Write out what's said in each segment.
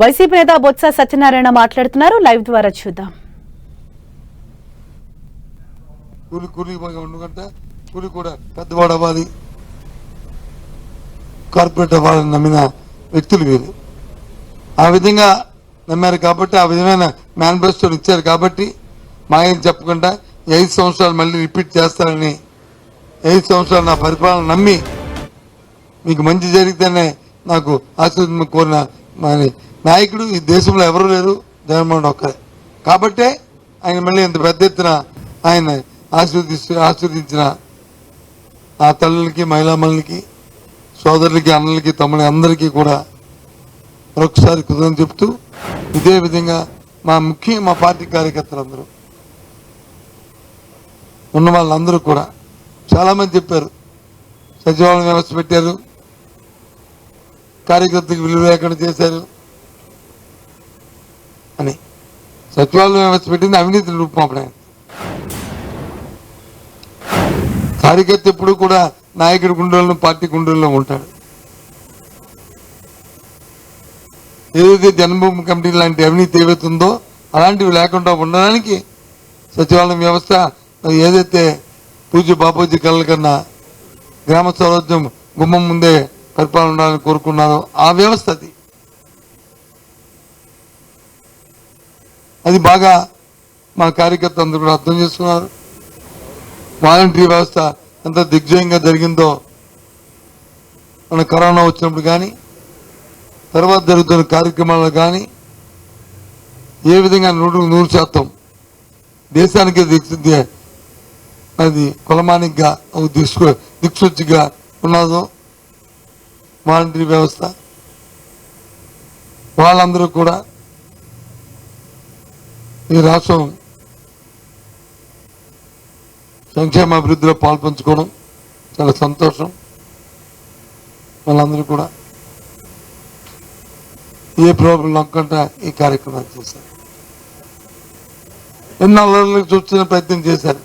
YCP నేత బొత్స సత్యనారాయణ మాట్లాడుతున్నారు. Live ద్వారా చూద్దాం. కూలి కూలి ఉండకంటే కూలి కూడా పెద్దవాడు అవ్వాలి. కార్పొరేట్ అవ్వాలని నమ్మిన వ్యక్తులు వీరు. ఆ విధంగా నమ్మారు కాబట్టి ఆ విధమైన మేనిఫెస్టోని ఇచ్చారు కాబట్టి మా ఏం చెప్పకుండా ఐదు సంవత్సరాలు మళ్ళీ రిపీట్ చేస్తారని ఐదు సంవత్సరాలు నా పరిపాలన నమ్మి మీకు మంచి జరిగితేనే నాకు ఆశీర్వాదం కోరిన నాయకుడు ఈ దేశంలో ఎవరు లేరు జగన్మోహన్ ఒక్కరే. కాబట్టే ఆయన మళ్ళీ ఇంత పెద్ద ఎత్తున ఆయన ఆశీర్వదిస్తూ ఆశీర్వదించిన ఆ తల్లులకి మహిళామణులకి సోదరులకి అన్నలకి తమ్ముడి అందరికీ కూడా మరొకసారి కృతజ్ఞత చెప్తూ ఇదే విధంగా మా ముఖ్య మా పార్టీ కార్యకర్తలందరూ ఉన్న వాళ్ళందరూ కూడా చాలామంది చెప్పారు. సచివాలయం వ్యవస్థ పెట్టారు. కార్యకర్తకు విలువ లేకుండా చేశారు అని సచివాలయం వ్యవస్థ పెట్టింది అవినీతి రూపమాపడం కార్యకర్త ఎప్పుడు కూడా నాయకుడి గుండెల్లో పార్టీ గుండెల్లో ఉంటాడు. ఏదైతే జన్మభూమి కమిటీ లాంటి అవినీతి ఏవైతుందో అలాంటివి లేకుండా ఉండడానికి సచివాలయం వ్యవస్థ ఏదైతే పూజ బాపూజీ కళ్ళ కన్నా గ్రామ స్వరాజ్యం గుమ్మం ముందే పరిపాలన ఉండాలని కోరుకున్నారో ఆ వ్యవస్థ అది. అది బాగా మా కార్యకర్త అందరూ కూడా అర్థం చేసుకున్నారు. వాలంటీర్ వ్యవస్థ ఎంత దిగ్జయంగా జరిగిందో మన కరోనా వచ్చినప్పుడు కానీ తర్వాత జరుగుతున్న కార్యక్రమాల్లో కానీ ఏ విధంగా నూరు నూరు శాతం దేశానికి దిక్సు అది కులమానికిగా ఒక దిక్సు దిక్సూచిగా ఉన్నదో వాలంటీర్ వ్యవస్థ. వాళ్ళందరూ కూడా ఈ రాష్ట్రం సంక్షేమ అభివృద్ధిలో పాల్పంచుకోవడం చాలా సంతోషం. వాళ్ళందరూ కూడా ఏ ప్రాబ్లం లేకుండా ఈ కార్యక్రమాలు చేశారు. ఎన్నో అల్లర్లకు చూస్తున్న ప్రయత్నం చేశారు.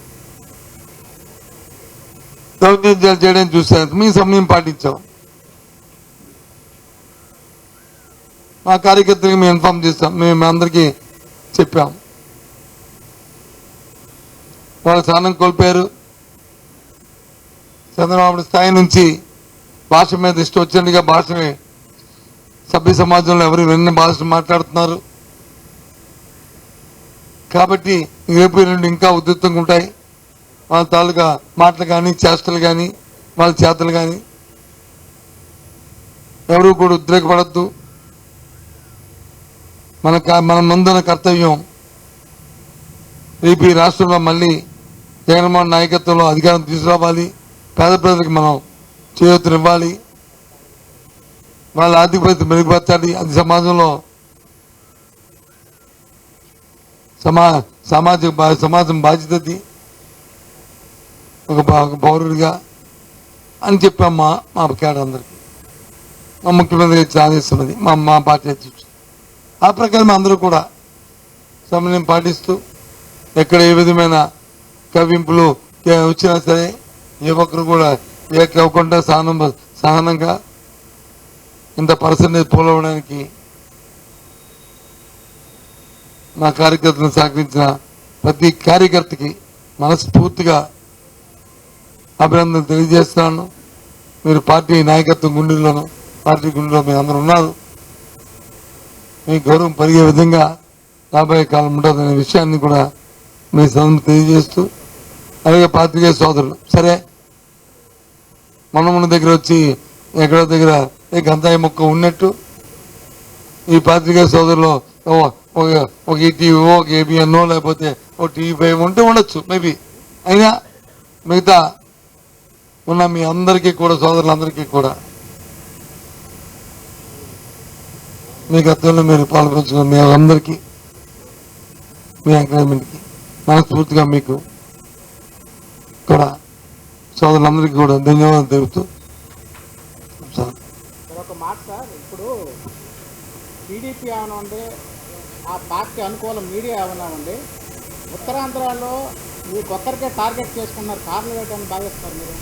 దౌర్జన్యాలు చేయడం చూశారు. మీ సమయం పాటించాం. మా కార్యకర్తలకు మేము ఇన్ఫార్మ్ చేస్తాం మేము అందరికీ చెప్పాం. వాళ్ళు స్థానం కోల్పోయారు. చంద్రబాబు స్థాయి నుంచి భాష మీద ఇష్టం వచ్చినట్టుగా భాషని సభ్య సమాజంలో ఎవరు విన్న భాష మాట్లాడుతున్నారు. కాబట్టి రేపు నుండి ఇంకా ఉధృతంగా ఉంటాయి. వాళ్ళ తాలూకా మాటలు కానీ చేష్టలు కానీ వాళ్ళ చేతలు కానీ ఎవరు కూడా ఉద్రేకపడద్దు. మన మన ముందున్న కర్తవ్యం రేపు ఈ రాష్ట్రంలో మళ్ళీ జగన్మోహన్ నాయకత్వంలో అధికారం తీసుకురావాలి. పేద ప్రజలకు మనం చేయూతనివ్వాలి. వాళ్ళ ఆర్థిక పరిస్థితి మెరుగుపరచాలి. అది సమాజంలో సమా సామాజిక సమాజం బాధ్యతది. ఒక ఒక పౌరుడిగా అని చెప్పాం మా మా కేడర్ అందరికీ. మా ముఖ్యమంత్రి ఇచ్చిన అది మా మా పార్టీ అధ్యక్షుడు. ఆ ప్రకారం అందరూ కూడా సమన్వయం పాటిస్తూ ఎక్కడ ఏ విధమైన కవింపులు వచ్చినా సరే యువకులు కూడా ఏకవ్వకుండా సహనం సహనంగా ఇంత పర్సెంటేజ్ పోలవడానికి నా కార్యకర్తను సహకరించిన ప్రతి కార్యకర్తకి మనస్ఫూర్తిగా అభినందనలు తెలియజేస్తున్నాను. మీరు పార్టీ నాయకత్వం గుండెల్లోనూ పార్టీ గుండెలో మీరు అందరూ ఉన్నారు. మీ గౌరవం పెరిగే విధంగా రాబోయే కాలం ఉంటుందనే విషయాన్ని కూడా మీ సందర్భం తెలియజేస్తూ అలాగే పాత్రికేయ సోదరులు. సరే మన దగ్గర వచ్చి ఎక్కడో దగ్గర ఏ గంధాయి మొక్క ఉన్నట్టు ఈ పాత్రికేయ సోదరులు ఓ- ఒక- ఈటీవీ ఒక ఏబిఎన్ఓ లేకపోతే ఒక టీవీ ఫైవ్ ఉంటే ఉండొచ్చు మేబీ. అయినా మిగతా ఉన్న మీ అందరికీ కూడా సోదరులందరికీ కూడా మీ గతంలో మీరు పాల్పంచుకున్న మీ అందరికీ మీ ఎంకరేజ్మెంట్కి మనస్ఫూర్తిగా మీకు కూడా సోదరులందరికీ కూడా ధన్యవాదాలు తెలుపుతూ సార్. ఒక మాట సార్ ఇప్పుడు టీడీపీ ఏమైనా ఆ పార్టీ అనుకూల మీడియా ఏమైనా ఉండి ఉత్తరాంధ్రలో మీకు ఒక్కరికే టార్గెట్ చేసుకున్నారు కారణం ఏంటని భావిస్తారు మీరు?